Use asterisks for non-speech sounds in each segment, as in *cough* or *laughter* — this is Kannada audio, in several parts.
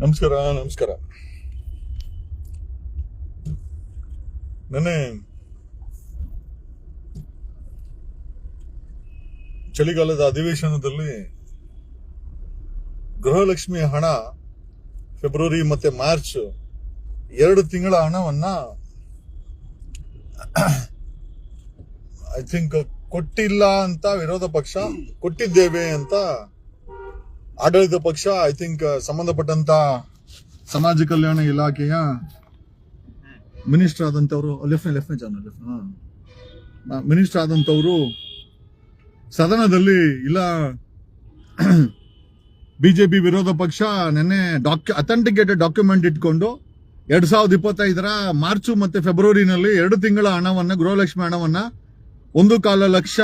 ನಮಸ್ಕಾರ ನಮಸ್ಕಾರ. ನೆನ್ನೆ ಚಳಿಗಾಲದ ಅಧಿವೇಶನದಲ್ಲಿ ಗೃಹಲಕ್ಷ್ಮಿ ಹಣ ಫೆಬ್ರವರಿ ಮತ್ತೆ ಮಾರ್ಚ್ ಎರಡು ತಿಂಗಳ ಹಣವನ್ನ ಐ ಥಿಂಕ್ ಕೊಟ್ಟಿಲ್ಲ ಅಂತ ವಿರೋಧ ಪಕ್ಷ, ಕೊಟ್ಟಿದ್ದೇವೆ ಅಂತ ಆಡಳಿತ ಪಕ್ಷ ಐ ಥಿಂಕ್ ಸಂಬಂಧಪಟ್ಟಂತ ಸಮಾಜ ಕಲ್ಯಾಣ ಇಲಾಖೆಯ ಮಿನಿಸ್ಟರ್ ಆದಂತವರು, ಲೆಫ್ಟ್ ಲೆಫ್ಟ್ ಜಾನ ಲೆಫ್ಟ್ ಮಿನಿಸ್ಟರ್ ಆದಂತವರು ಸದನದಲ್ಲಿ ಇಲ್ಲ, *clears throat* ಬಿಜೆಪಿ ವಿರೋಧ ಪಕ್ಷ ನಿನ್ನೆ ಡಾಕ್ಯು ಅಥೆಂಟಿಕೇಟೆಡ್ ಡಾಕ್ಯುಮೆಂಟ್ ಇಟ್ಕೊಂಡು ಎರಡ್ ಸಾವಿರದ ಇಪ್ಪತ್ತೈದರ ಮಾರ್ಚ್ ಮತ್ತೆ ಫೆಬ್ರವರಿನಲ್ಲಿ ಎರಡು ತಿಂಗಳ ಹಣವನ್ನು, ಗೃಹಲಕ್ಷ್ಮಿ ಹಣವನ್ನು ಒಂದು ಕಾಲ ಲಕ್ಷ,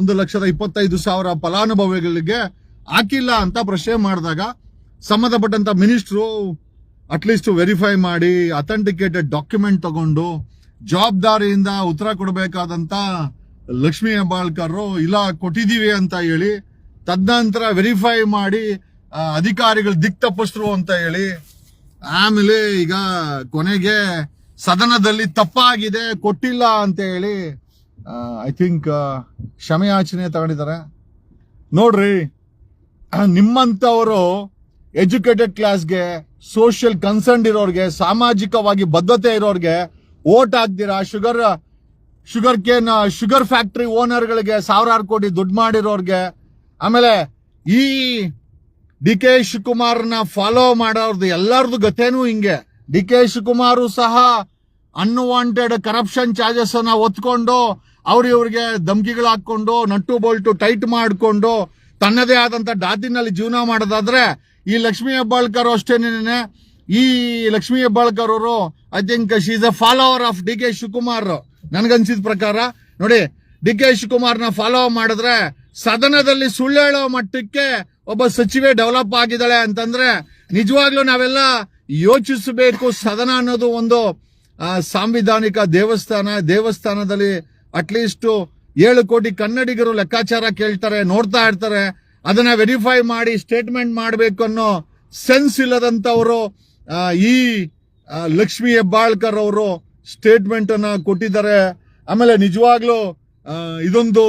ಒಂದು ಲಕ್ಷದ ಇಪ್ಪತ್ತೈದು ಸಾವಿರ ಫಲಾನುಭವಿಗಳಿಗೆ ಹಾಕಿಲ್ಲ ಅಂತ ಪ್ರಶ್ನೆ ಮಾಡಿದಾಗ ಸಂಬಂಧಪಟ್ಟಂತ ಮಿನಿಸ್ಟ್ರು ಅಟ್ಲೀಸ್ಟ್ ವೆರಿಫೈ ಮಾಡಿ ಅಥೆಂಟಿಕೇಟೆಡ್ ಡಾಕ್ಯುಮೆಂಟ್ ತಗೊಂಡು ಜವಾಬ್ದಾರಿಯಿಂದ ಉತ್ತರ ಕೊಡಬೇಕಾದಂತ ಲಕ್ಷ್ಮೀ ಹೆಬ್ಬಾಳ್ಕರ್ ಇಲ್ಲ ಕೊಟ್ಟಿದೀವಿ ಅಂತ ಹೇಳಿ ತದನಂತರ ವೆರಿಫೈ ಮಾಡಿ ಅಧಿಕಾರಿಗಳು ದಿಕ್ ತಪ್ಪಿಸ್ರು ಅಂತ ಹೇಳಿ ಆಮೇಲೆ ಈಗ ಕೊನೆಗೆ ಸದನದಲ್ಲಿ ತಪ್ಪಾಗಿದೆ, ಕೊಟ್ಟಿಲ್ಲ ಅಂತ ಹೇಳಿ ಐ ಥಿಂಕ್ ಕ್ಷಮೆಯಾಚನೆ ತಗೊಂಡಿದ್ದಾರೆ. ನೋಡ್ರಿ. ಆ, ನಿಮ್ಮಂತವರು ಎಜುಕೇಟೆಡ್ ಕ್ಲಾಸ್ಗೆ ಸೋಷಿಯಲ್ ಕನ್ಸರ್ನ್ ಇರೋರ್ಗೆ ಸಾಮಾಜಿಕವಾಗಿ ಬದ್ಧತೆ ಇರೋರ್ಗೆ vote ಹಾಕ್ದಿರಾ sugar sugar cane sugar factory ಓನರ್ಗಳಿಗೆ ಸಾವಿರಾರು ಕೋಟಿ ದುಡ್ಡು ಮಾಡಿರೋರ್ಗೆ ಆಮೇಲೆ ಈ ಡಿ ಕೆ ಶಿವಕುಮಾರ್ನ ಫಾಲೋ ಮಾಡೋರ್ದು ಎಲ್ಲರದು ಗತೇನೂ ಹಿಂಗೆ. ಡಿ ಕೆ ಶಿವಕುಮಾರು ಸಹ ಅನ್ವಾಂಟೆಡ್ ಕರಪ್ಷನ್ ಚಾರ್ಜಸ್ ಅನ್ನ ಒತ್ಕೊಂಡು ಅವ್ರ ಇವ್ರಿಗೆ ಧಮ್ಕಿಗಳು ಹಾಕೊಂಡು ನಟ್ಟು ಬೋಲ್ಟು ಟೈಟ್ ಮಾಡಿಕೊಂಡು ತನ್ನದೇ ಆದಂತ ಡಾತಿನಲ್ಲಿ ಜೀವನ ಮಾಡೋದಾದ್ರೆ ಈ ಲಕ್ಷ್ಮೀ ಹೆಬ್ಬಾಳ್ಕರ್ ಅಷ್ಟೇನೇನೆ ಈ ಲಕ್ಷ್ಮೀ ಹೆಬ್ಬಾಳ್ಕರ್ ಅವರು I think she is a follower of D K Shivakumar. ನನ್ಗನ್ಸಿದ ಪ್ರಕಾರ, ನೋಡಿ ಡಿ ಕೆ ಶಿವಕುಮಾರ್ನ ಫಾಲೋ ಮಾಡಿದ್ರೆ ಸದನದಲ್ಲಿ ಸುಳ್ಳು ಹೇಳೋ ಮಟ್ಟಕ್ಕೆ ಒಬ್ಬ ಸಚಿವೆ ಡೆವಲಪ್ ಆಗಿದ್ದಾಳೆ ಅಂತಂದ್ರೆ ನಿಜವಾಗ್ಲೂ ನಾವೆಲ್ಲ ಯೋಚಿಸಬೇಕು. ಸದನ ಅನ್ನೋದು ಒಂದು ಸಾಂವಿಧಾನಿಕ ದೇವಸ್ಥಾನ, ದೇವಸ್ಥಾನದಲ್ಲಿ ಅಟ್ಲೀಸ್ಟ್ ಏಳು ಕೋಟಿ ಕನ್ನಡಿಗರು ಲೆಕ್ಕಾಚಾರ ಕೇಳ್ತಾರೆ, ನೋಡ್ತಾ ಇರ್ತಾರೆ. ಅದನ್ನ ವೆರಿಫೈ ಮಾಡಿ ಸ್ಟೇಟ್ಮೆಂಟ್ ಮಾಡಬೇಕು ಅನ್ನೋ ಸೆನ್ಸ್ ಇಲ್ಲದಂತವರು ಈ ಲಕ್ಷ್ಮಿ ಹೆಬ್ಬಾಳ್ಕರ್ ಅವರು ಸ್ಟೇಟ್ಮೆಂಟ್ ಅನ್ನ ಕೊಟ್ಟಿದ್ದಾರೆ. ಆಮೇಲೆ ನಿಜವಾಗ್ಲೂ ಇದೊಂದು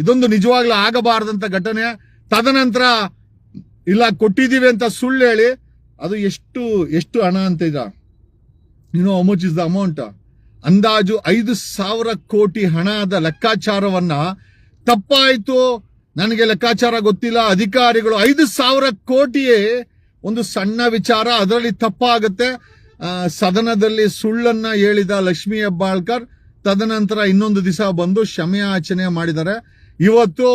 ಇದೊಂದು ನಿಜವಾಗ್ಲೂ ಆಗಬಾರದಂತ ಘಟನೆ. ತದನಂತರ, ಇಲ್ಲ, ಕೊಟ್ಟಿದ್ದೀವಿ ಅಂತ ಸುಳ್ಳು ಹೇಳಿ, ಅದು ಎಷ್ಟು ಎಷ್ಟು ಹಣ ಅಂತ ಇದ you know much is the amount ಅಂದಾಜು ಐದು ಸಾವಿರ ಕೋಟಿ ಹಣದ ಲೆಕ್ಕಾಚಾರವನ್ನ ತಪ್ಪಾಯಿತು. ನನಗೆ ಲೆಕ್ಕಾಚಾರ ಗೊತ್ತಿಲ್ಲ. ಅಧಿಕಾರಿಗಳು ಐದು ಸಾವಿರ ಕೋಟಿಯೇ ಒಂದು ಸಣ್ಣ ವಿಚಾರ. ಅದರಲ್ಲಿ ತಪ್ಪಾಗುತ್ತೆ. ಸದನದಲ್ಲಿ ಸುಳ್ಳನ್ನ ಹೇಳಿದ ಲಕ್ಷ್ಮೀ ಹೆಬ್ಬಾಳ್ಕರ್, ತದನಂತರ ಇನ್ನೊಂದು ದಿವಸ ಬಂದು ಕ್ಷಮೆಯಾಚನೆ ಮಾಡಿದ್ದಾರೆ. ಇವತ್ತು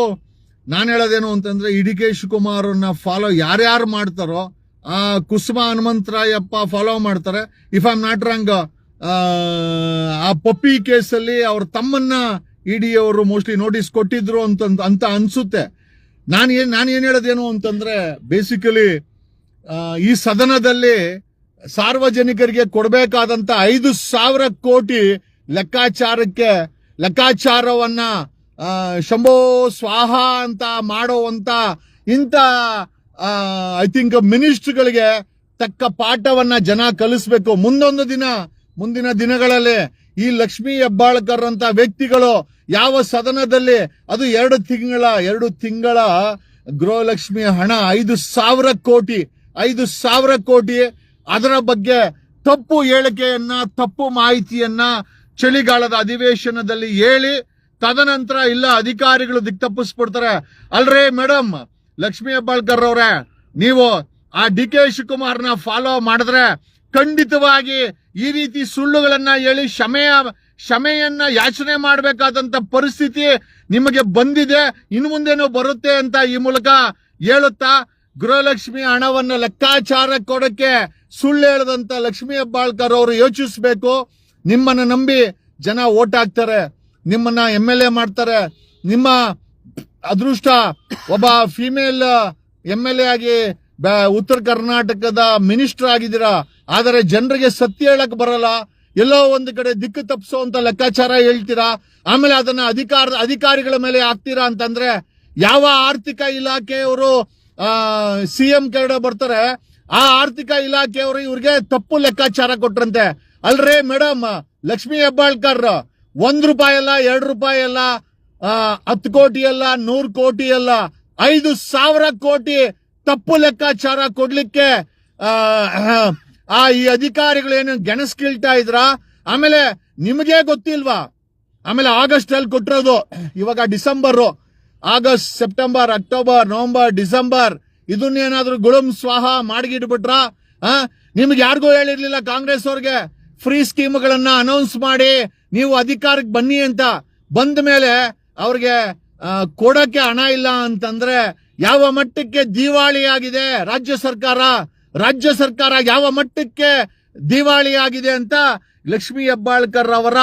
ನಾನು ಹೇಳೋದೇನು ಅಂತಂದ್ರೆ ಇ ಡಿ ಕೆ ಶಿವಕುಮಾರನ್ನ ಫಾಲೋ ಯಾರ್ಯಾರು ಮಾಡ್ತಾರೋ, ಆ ಕುಸುಮ ಹನುಮಂತರಾಯಪ್ಪ ಫಾಲೋ ಮಾಡ್ತಾರೆ. If I am not wrong ಆ ಪಪ್ಪಿ ಕೇಸಲ್ಲಿ ಅವ್ರ ತಮ್ಮನ್ನ ಇಡಿ ಅವರು ಮೋಸ್ಟ್ಲಿ ನೋಟಿಸ್ ಕೊಟ್ಟಿದ್ರು ಅಂತ ಅಂತ ಅನ್ಸುತ್ತೆ. ನಾನು ಏನು ನಾನು ಏನು ಹೇಳೋದೇನು ಅಂತಂದ್ರೆ ಬೇಸಿಕಲಿ ಈ ಸದನದಲ್ಲಿ ಸಾರ್ವಜನಿಕರಿಗೆ ಕೊಡಬೇಕಾದಂತ ಐದು ಸಾವಿರ ಕೋಟಿ ಲೆಕ್ಕಾಚಾರಕ್ಕೆ, ಲೆಕ್ಕಾಚಾರವನ್ನ ಶಂಭೋ ಸ್ವಾಹ ಅಂತ ಮಾಡುವಂತ ಇಂಥ ಐ ಥಿಂಕ್ ಮಿನಿಸ್ಟ್ರುಗಳಿಗೆ ತಕ್ಕ ಪಾಠವನ್ನ ಜನ ಕಲಿಸ್ಬೇಕು. ಮುಂದೊಂದು ದಿನ ಮುಂದಿನ ದಿನಗಳಲ್ಲಿ ಈ ಲಕ್ಷ್ಮಿ ಹೆಬ್ಬಾಳ್ಕರ್ ಅಂತ ವ್ಯಕ್ತಿಗಳು ಯಾವ ಸದನದಲ್ಲಿ ಅದು ಎರಡು ತಿಂಗಳ ಎರಡು ತಿಂಗಳ ಗೃಹಲಕ್ಷ್ಮಿ ಹಣ, ಐದು ಸಾವಿರ ಕೋಟಿ, ಐದು ಸಾವಿರ ಕೋಟಿ, ಅದರ ಬಗ್ಗೆ ತಪ್ಪು ಹೇಳಿಕೆಯನ್ನ, ತಪ್ಪು ಮಾಹಿತಿಯನ್ನ ಚಳಿಗಾಲದ ಅಧಿವೇಶನದಲ್ಲಿ ಹೇಳಿ, ತದನಂತರ ಇಲ್ಲ, ಅಧಿಕಾರಿಗಳು ದಿಕ್ ತಪ್ಪಿಸ್ಬಿಡ್ತಾರೆ. ಅಲ್ರೇ ಮೇಡಮ್ ಲಕ್ಷ್ಮೀ ಹೆಬ್ಬಾಳ್ಕರ್ ಅವರೇ, ನೀವು ಆ ಡಿ ಕೆ ಶಿವಕುಮಾರ್ನ ಫಾಲೋ ಮಾಡಿದ್ರೆ ಖಂಡಿತವಾಗಿ ಈ ರೀತಿ ಸುಳ್ಳುಗಳನ್ನ ಹೇಳಿ ಕ್ಷಮೆಯ, ಕ್ಷಮೆಯನ್ನ ಯಾಚನೆ ಮಾಡಬೇಕಾದಂತ ಪರಿಸ್ಥಿತಿ ನಿಮಗೆ ಬಂದಿದೆ, ಇನ್ನು ಮುಂದೇನೋ ಬರುತ್ತೆ ಅಂತ ಈ ಮೂಲಕ ಹೇಳುತ್ತಾ, ಗೃಹಲಕ್ಷ್ಮಿ ಹಣವನ್ನು ಲೆಕ್ಕಾಚಾರ ಕೊಡಕ್ಕೆ ಸುಳ್ಳು ಹೇಳದಂತ ಲಕ್ಷ್ಮೀ ಹೆಬ್ಬಾಳ್ಕರ್ ಅವರು ಯೋಚಿಸಬೇಕು. ನಿಮ್ಮನ್ನ ನಂಬಿ ಜನ ಓಟ್ ಹಾಕ್ತಾರೆ, ನಿಮ್ಮನ್ನ ಎಂ ಎಲ್ ಎ ಮಾಡ್ತಾರೆ. ನಿಮ್ಮ ಅದೃಷ್ಟ, ಒಬ್ಬ ಫಿಮೇಲ್ ಎಂ ಎಲ್ ಎ ಆಗಿ ಉತ್ತರ ಕರ್ನಾಟಕದ ಮಿನಿಸ್ಟರ್ ಆಗಿದ್ದೀರಾ? ಆದರೆ ಜನರಿಗೆ ಸತ್ಯ ಹೇಳಕ್ ಬರಲ್ಲ. ಎಲ್ಲೋ ಒಂದು ಕಡೆ ದಿಕ್ಕು ತಪ್ಪಿಸುವಂತ ಲೆಕ್ಕಾಚಾರ ಹೇಳ್ತೀರಾ? ಆಮೇಲೆ ಅದನ್ನ ಅಧಿಕಾರ, ಅಧಿಕಾರಿಗಳ ಮೇಲೆ ಹಾಕ್ತೀರಾ ಅಂತಂದ್ರೆ ಯಾವ ಆರ್ಥಿಕ ಇಲಾಖೆಯವರು ಸಿ ಎಂ ಕೆರಡೆ ಬರ್ತಾರೆ, ಆ ಆರ್ಥಿಕ ಇಲಾಖೆಯವರು ಇವ್ರಿಗೆ ತಪ್ಪು ಲೆಕ್ಕಾಚಾರ ಕೊಟ್ರಂತೆ. ಅಲ್ರೇ ಮೇಡಮ್, ಲಕ್ಷ್ಮೀ ಹೆಬ್ಬಾಳ್ಕರ್, ಒಂದ್ ರೂಪಾಯಿ ಅಲ್ಲ, ಎರಡು ರೂಪಾಯಿ ಅಲ್ಲ ಹತ್ತು ಕೋಟಿ ಅಲ್ಲ, ನೂರು ಕೋಟಿ ಅಲ್ಲ, ಐದು ಸಾವಿರ ಕೋಟಿ ತಪ್ಪು ಲೆಕ್ಕಾಚಾರ ಕೊಡ್ಲಿಕ್ಕೆ ಆ, ಈ ಅಧಿಕಾರಿಗಳು ಏನು ಗೆಣಸ್ಕಿಳ್ತಾ ಇದ್ರ? ಆಮೇಲೆ ನಿಮಗೆ ಗೊತ್ತಿಲ್ವಾ? ಆಮೇಲೆ ಆಗಸ್ಟ್ ಅಲ್ಲಿ ಕೊಟ್ಟಿರೋದು ಇವಾಗ December August September October November December ಇದನ್ನೇನಾದ್ರೂ ಗುಳುಂ ಸ್ವಾಹ ಮಾಡಿಗಿಟ್ಬಿಟ್ರ? ನಿಮ್ಗೆ ಯಾರಿಗೂ ಹೇಳಿರ್ಲಿಲ್ಲ ಕಾಂಗ್ರೆಸ್ ಅವ್ರಿಗೆ? ಫ್ರೀ ಸ್ಕೀಮ್ಗಳನ್ನ ಅನೌನ್ಸ್ ಮಾಡಿ ನೀವು ಅಧಿಕಾರಕ್ಕೆ ಬನ್ನಿ ಅಂತ ಬಂದ ಮೇಲೆ ಅವ್ರಿಗೆ ಕೊಡಕ್ಕೆ ಹಣ ಇಲ್ಲ ಅಂತಂದ್ರೆ ಯಾವ ಮಟ್ಟಕ್ಕೆ ದಿವಾಳಿಯಾಗಿದೆ ರಾಜ್ಯ ಸರ್ಕಾರ? ರಾಜ್ಯ ಸರ್ಕಾರ ಯಾವ ಮಟ್ಟಕ್ಕೆ ದಿವಾಳಿಯಾಗಿದೆ ಅಂತ ಲಕ್ಷ್ಮಿ ಹೆಬ್ಬಾಳ್ಕರ್ ಅವರ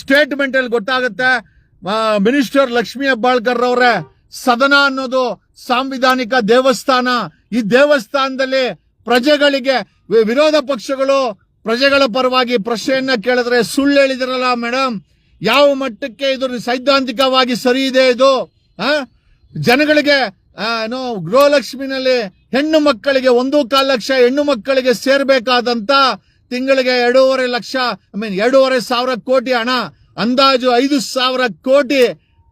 ಸ್ಟೇಟ್ಮೆಂಟ್ ಅಲ್ಲಿ ಗೊತ್ತಾಗುತ್ತೆ. ಮಿನಿಸ್ಟರ್ ಲಕ್ಷ್ಮಿ ಹೆಬ್ಬಾಳ್ಕರ್ ಅವರ, ಸದನ ಅನ್ನೋದು ಸಾಂವಿಧಾನಿಕ ದೇವಸ್ಥಾನ. ಈ ದೇವಸ್ಥಾನದಲ್ಲಿ ಪ್ರಜೆಗಳಿಗೆ, ವಿರೋಧ ಪಕ್ಷಗಳು ಪ್ರಜೆಗಳ ಪರವಾಗಿ ಪ್ರಶ್ನೆಯನ್ನ ಕೇಳಿದ್ರೆ ಸುಳ್ಳು ಹೇಳಿದಿರಲ್ಲ ಮೇಡಮ್. ಯಾವ ಮಟ್ಟಕ್ಕೆ ಇದು ಸೈದ್ಧಾಂತಿಕವಾಗಿ ಸರಿ ಇದೆ ಇದು? ಜನಗಳಿಗೆ ಏನು, ಗೃಹಲಕ್ಷ್ಮಿನಲ್ಲಿ ಹೆಣ್ಣು ಮಕ್ಕಳಿಗೆ ಒಂದು ಕಾಲು ಲಕ್ಷ, ಹೆಣ್ಣು ಮಕ್ಕಳಿಗೆ ಸೇರ್ಬೇಕಾದಂತ ತಿಂಗಳಿಗೆ ಎರಡೂವರೆ ಲಕ್ಷ ಐ ಮೀನ್ ಎರಡೂವರೆ ಸಾವಿರ ಕೋಟಿ ಹಣ, ಅಂದಾಜು ಐದು ಸಾವಿರ ಕೋಟಿ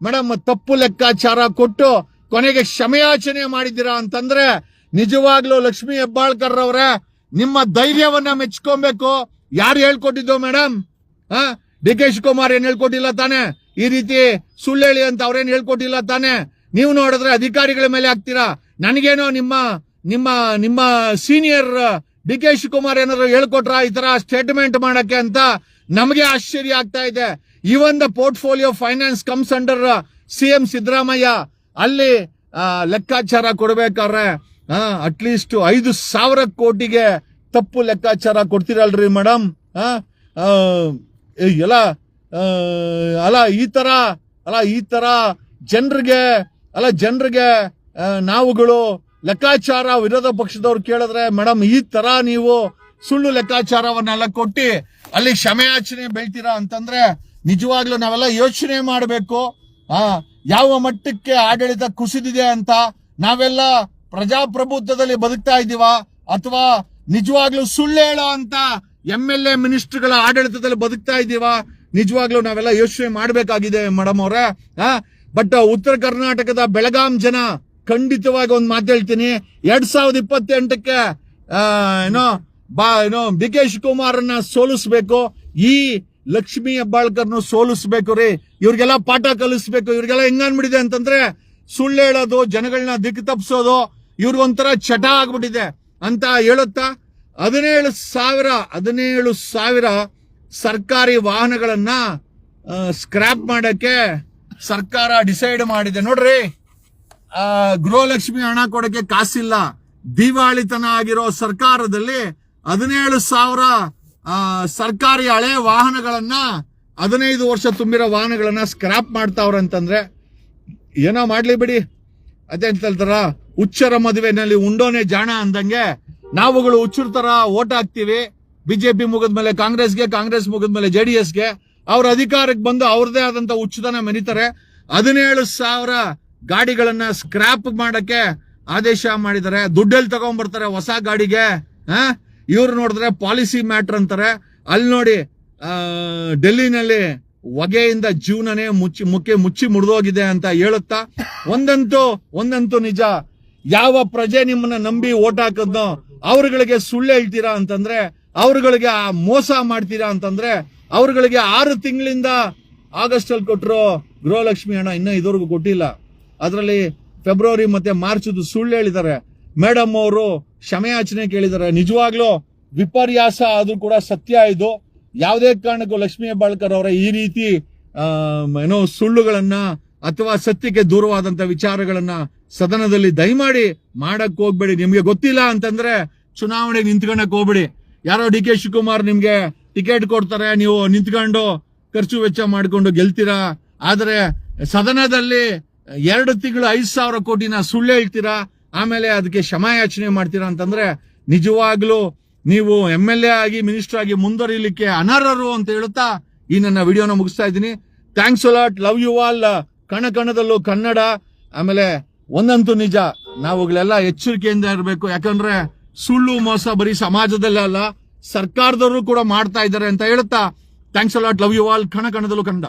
ಮೇಡಮ್ ತಪ್ಪು ಲೆಕ್ಕಾಚಾರ ಕೊಟ್ಟು ಕೊನೆಗೆ ಕ್ಷಮೆಯಾಚನೆ ಮಾಡಿದ್ದೀರಾ ಅಂತಂದ್ರೆ ನಿಜವಾಗ್ಲೂ ಲಕ್ಷ್ಮೀ ಹೆಬ್ಬಾಳ್ಕರ್ ಅವರೇ ನಿಮ್ಮ ಧೈರ್ಯವನ್ನ ಮೆಚ್ಕೊಬೇಕು. ಯಾರು ಹೇಳ್ಕೊಟ್ಟಿದ್ದು ಮೇಡಮ್ ಡಿ ಕೆ ಶಿವಕುಮಾರ್ ಏನ್ ಹೇಳ್ಕೊಟ್ಟಿಲ್ಲ ತಾನೆ? ಈ ರೀತಿ ಸುಳ್ಳೇಳಿ ಅಂತ ಅವ್ರೇನ್ ಹೇಳ್ಕೊಟ್ಟಿಲ್ಲ ತಾನೆ? ನೀವು ನೋಡಿದ್ರೆ ಅಧಿಕಾರಿಗಳ ಮೇಲೆ ಆಗ್ತೀರಾ ನನಗೇನೋ ನಿಮ್ಮ ನಿಮ್ಮ ನಿಮ್ಮ ಸೀನಿಯರ್ ಡಿ ಕೆ ಶಿವಕುಮಾರ್ ಏನಾದ್ರು ಹೇಳ್ಕೊಟ್ರ ಈ ತರ ಸ್ಟೇಟ್ಮೆಂಟ್ ಮಾಡಕ್ಕೆ ಅಂತ ನಮಗೆ ಆಶ್ಚರ್ಯ ಆಗ್ತಾ ಇದೆ. Even the portfolio finance comes under C M Siddaramaiah, ಅಲ್ಲಿ ಲೆಕ್ಕಾಚಾರ ಕೊಡ್ಬೇಕಾದ್ರೆ ಅಟ್ಲೀಸ್ಟ್ ಐದು ಸಾವಿರ ಕೋಟಿಗೆ ತಪ್ಪು ಲೆಕ್ಕಾಚಾರ ಕೊಡ್ತೀರಲ್ರಿ ಮೇಡಮ್ ಎಲ್ಲ ಅಲ್ಲ, ಈ ತರ, ಅಲ್ಲ, ಈ ತರ ಜನರಿಗೆ, ಅಲ್ಲ, ಜನರಿಗೆ ನಾವುಗಳು ಲೆಕ್ಕಾಚಾರ ವಿರೋಧ ಪಕ್ಷದವ್ರು ಕೇಳಿದ್ರೆ, ಮೇಡಮ್, ಈ ತರ ನೀವು ಸುಳ್ಳು ಲೆಕ್ಕಾಚಾರವನ್ನೆಲ್ಲ ಕೊಟ್ಟಿ ಅಲ್ಲಿ ಕ್ಷಮೆಯಾಚನೆ ಬೆಳ್ತೀರಾ ಅಂತಂದ್ರೆ ನಿಜವಾಗ್ಲೂ ನಾವೆಲ್ಲ ಯೋಚನೆ ಮಾಡಬೇಕು. ಆ, ಯಾವ ಮಟ್ಟಕ್ಕೆ ಆಡಳಿತ ಕುಸಿದಿದೆ ಅಂತ ನಾವೆಲ್ಲ ಪ್ರಜಾಪ್ರಭುತ್ವದಲ್ಲಿ ಬದುಕ್ತಾ ಇದ್ದೀವ? ಅಥವಾ ನಿಜವಾಗ್ಲೂ ಸುಳ್ಳು ಹೇಳೋ ಅಂತ ಎಂ ಎಲ್ ಎ ಮಿನಿಸ್ಟರ್ಗಳ ಆಡಳಿತದಲ್ಲಿ ಬದುಕ್ತಾ ಇದ್ದೀವಾ? ನಿಜವಾಗ್ಲೂ ನಾವೆಲ್ಲ ಯೋಚನೆ ಮಾಡಬೇಕಾಗಿದೆ ಮೇಡಮ್ ಅವ್ರೆ. ಬಟ್ ಉತ್ತರ ಕರ್ನಾಟಕದ ಬೆಳಗಾಂ ಜನ ಖಂಡಿತವಾಗಿ ಒಂದು ಮಾತು ಹೇಳ್ತೀನಿ. ಎರಡ್ ಸಾವಿರದ ಇಪ್ಪತ್ತೆಂಟಕ್ಕೆ ಏನೋ, ಬಾ, ಏನೋ ಡಿ ಕೆ ಶಿವಕುಮಾರನ್ನ ಸೋಲಿಸ್ಬೇಕು. ಈ ಲಕ್ಷ್ಮೀ ಹೆಬ್ಬಾಳ್ಕರ್ನು ಸೋಲಿಸ್ಬೇಕು ರೀ. ಇವ್ರಿಗೆಲ್ಲ ಪಾಠ ಕಲಿಸ್ಬೇಕು. ಇವ್ರಿಗೆಲ್ಲ ಹೆಂಗನ್ಬಿಟ್ಟಿದೆ ಅಂತಂದ್ರೆ ಸುಳ್ಳು ಹೇಳೋದು ಜನಗಳನ್ನ ದಿಕ್ಕು ತಪ್ಪಿಸೋದು ಇವ್ರಿಗೊಂಥರ ಚಟ ಆಗ್ಬಿಟ್ಟಿದೆ. ಅಂತ ಹೇಳುತ್ತಾ? ಹದಿನೇಳು ಸಾವಿರ ಹದಿನೇಳು ಸಾವಿರ ಸರ್ಕಾರಿ ವಾಹನಗಳನ್ನ ಸ್ಕ್ರಾಪ್ ಮಾಡಕ್ಕೆ ಸರ್ಕಾರ ಡಿಸೈಡ್ ಮಾಡಿದೆ. ನೋಡ್ರಿ ಗೃಹಲಕ್ಷ್ಮಿ ಹಣ ಕೊಡಕ್ಕೆ ಕಾಸಿಲ್ಲ. ದಿವಾಳಿತನ ಆಗಿರೋ ಸರ್ಕಾರದಲ್ಲಿ ಹದಿನೇಳು ಸಾವಿರ ಸರ್ಕಾರಿ ಹಳೆ ವಾಹನಗಳನ್ನ, ಹದಿನೈದು ವರ್ಷ ತುಂಬಿರೋ ವಾಹನಗಳನ್ನ ಸ್ಕ್ರಾಪ್ ಮಾಡ್ತಾವ್ರಂತಂದ್ರೆ ಏನೋ ಮಾಡ್ಲಿ ಬಿಡಿ. ಅದೇ ಅಂತ ಹೇಳ್ತಾರ ಹುಚ್ಚರ ಮದುವೆನಲ್ಲಿ ಉಂಡೋನೆ ಜಾಣ ಅಂದಂಗೆ ನಾವುಗಳು ಹುಚ್ಚುರ್ ತರ ಓಟ್ ಹಾಕ್ತಿವಿ. ಬಿಜೆಪಿ ಮುಗಿದ್ಮೇಲೆ ಕಾಂಗ್ರೆಸ್ಗೆ, ಕಾಂಗ್ರೆಸ್ ಮುಗಿದ್ಮೇಲೆ ಮೇಲೆ ಡಿ ಎಸ್ಗೆ ಅವ್ರ ಅಧಿಕಾರಕ್ಕೆ ಬಂದು ಅವ್ರದೇ ಆದಂತ ಹುಚ್ಚುತನ ಮೆನಿತಾರೆ. ಹದಿನೇಳು ಸಾವಿರ ಗಾಡಿಗಳನ್ನ ಸ್ಕ್ರಾಪ್ ಮಾಡಕ್ಕೆ ಆದೇಶ ಮಾಡಿದ್ದಾರೆ. ದುಡ್ಡಲ್ಲಿ ತಗೊಂಡ್ಬರ್ತಾರೆ ಹೊಸ ಗಾಡಿಗೆ. ಆ? ಇವ್ರು ನೋಡಿದ್ರೆ ಪಾಲಿಸಿ ಮ್ಯಾಟ್ರ್ ಅಂತಾರೆ. ಅಲ್ಲಿ ನೋಡಿ ಡೆಲ್ಲಿನಲ್ಲಿ ಹೊಗೆಯಿಂದ ಜೀವನನೇ ಮುಚ್ಚಿ ಮುಖ್ಯ ಮುಚ್ಚಿ ಮುರಿದೋಗಿದೆ ಅಂತ ಹೇಳುತ್ತಾ? ಒಂದಂತೂ ಒಂದಂತೂ ನಿಜ. ಯಾವ ಪ್ರಜೆ ನಿಮ್ಮನ್ನ ನಂಬಿ ಓಟ್ ಹಾಕದ್ನೋ ಅವ್ರಗಳಿಗೆ ಸುಳ್ಳು ಹೇಳ್ತೀರಾ ಅಂತಂದ್ರೆ, ಅವ್ರಗಳಿಗೆ ಆ ಮೋಸ ಮಾಡ್ತೀರಾ ಅಂತಂದ್ರೆ, ಅವ್ರಗಳಿಗೆ ಆರು ತಿಂಗಳಿಂದ ಆಗಸ್ಟ್ ಅಲ್ಲಿ ಕೊಟ್ಟರು ಗೃಹಲಕ್ಷ್ಮಿ ಹಣ ಇನ್ನೂ ಇದುವರೆಗೂ ಕೊಟ್ಟಿಲ್ಲ. ಅದರಲ್ಲಿ ಫೆಬ್ರವರಿ ಮತ್ತೆ ಮಾರ್ಚ್ ಸುಳ್ಳು ಹೇಳಿದ್ದಾರೆ. ಮೇಡಮ್ ಅವರು ಕ್ಷಮೆಯಾಚನೆ ಕೇಳಿದ್ದಾರೆ. ನಿಜವಾಗ್ಲೂ ವಿಪರ್ಯಾಸ ಅದು ಕೂಡ ಸತ್ಯ ಇದು. ಯಾವುದೇ ಕಾರಣಕ್ಕೂ ಲಕ್ಷ್ಮೀ ಬಾಳ್ಕರ್ ಅವರ ಈ ರೀತಿ ಏನೋ ಸುಳ್ಳುಗಳನ್ನ ಅಥವಾ ಸತ್ಯಕ್ಕೆ ದೂರವಾದಂತ ವಿಚಾರಗಳನ್ನ ಸದನದಲ್ಲಿ ದಯಮಾಡಿ ಮಾಡಕ್ ಹೋಗ್ಬೇಡಿ. ನಿಮ್ಗೆ ಗೊತ್ತಿಲ್ಲ ಅಂತಂದ್ರೆ ಚುನಾವಣೆಗೆ ನಿಂತ್ಕೊಳಕ್ ಹೋಗ್ಬೇಡಿ. ಯಾರೋ ಡಿ ಕೆ ಶಿವಕುಮಾರ್ ನಿಮ್ಗೆ ಟಿಕೆಟ್ ಕೊಡ್ತಾರೆ, ನೀವು ನಿಂತ್ಕೊಂಡು ಖರ್ಚು ವೆಚ್ಚ ಮಾಡಿಕೊಂಡು ಗೆಲ್ತೀರಾ? ಆದ್ರೆ ಸದನದಲ್ಲಿ ಎರಡು ತಿಂಗಳು ಐದು ಸಾವಿರ ಕೋಟಿನ ಸುಳ್ಳು ಹೇಳ್ತೀರಾ? ಆಮೇಲೆ ಅದಕ್ಕೆ ಕ್ಷಮಾಯಾಚನೆ ಮಾಡ್ತೀರಾ ಅಂತಂದ್ರೆ ನಿಜವಾಗ್ಲೂ ನೀವು ಎಂ ಎಲ್ ಎ ಆಗಿ ಮಿನಿಸ್ಟರ್ ಆಗಿ ಮುಂದುವರಿಲಿಕ್ಕೆ ಅನರ್ಹರು ಅಂತ ಹೇಳುತ್ತಾ ಈ ನನ್ನ ವಿಡಿಯೋನ ಮುಗಿಸ್ತಾ ಇದ್ದೀನಿ. Thanks a lot love you all ಕಣ ಕಣದಲ್ಲೂ ಕನ್ನಡ, ಆಮೇಲೆ ಒಂದಂತೂ ನಿಜ. ನಾವುಗಳೆಲ್ಲ ಎಚ್ಚರಿಕೆಯಿಂದ ಇರಬೇಕು. ಯಾಕಂದ್ರೆ ಸುಳ್ಳು ಮೋಸ ಬರೀ ಸಮಾಜದಲ್ಲೇ ಅಲ್ಲ, ಸರ್ಕಾರದವರು ಕೂಡ ಮಾಡ್ತಾ ಇದ್ದಾರೆ ಅಂತ ಹೇಳುತ್ತಾ. Thanks a lot love you all ಕಣ ಕಣದಲ್ಲೂ ಕಂಡ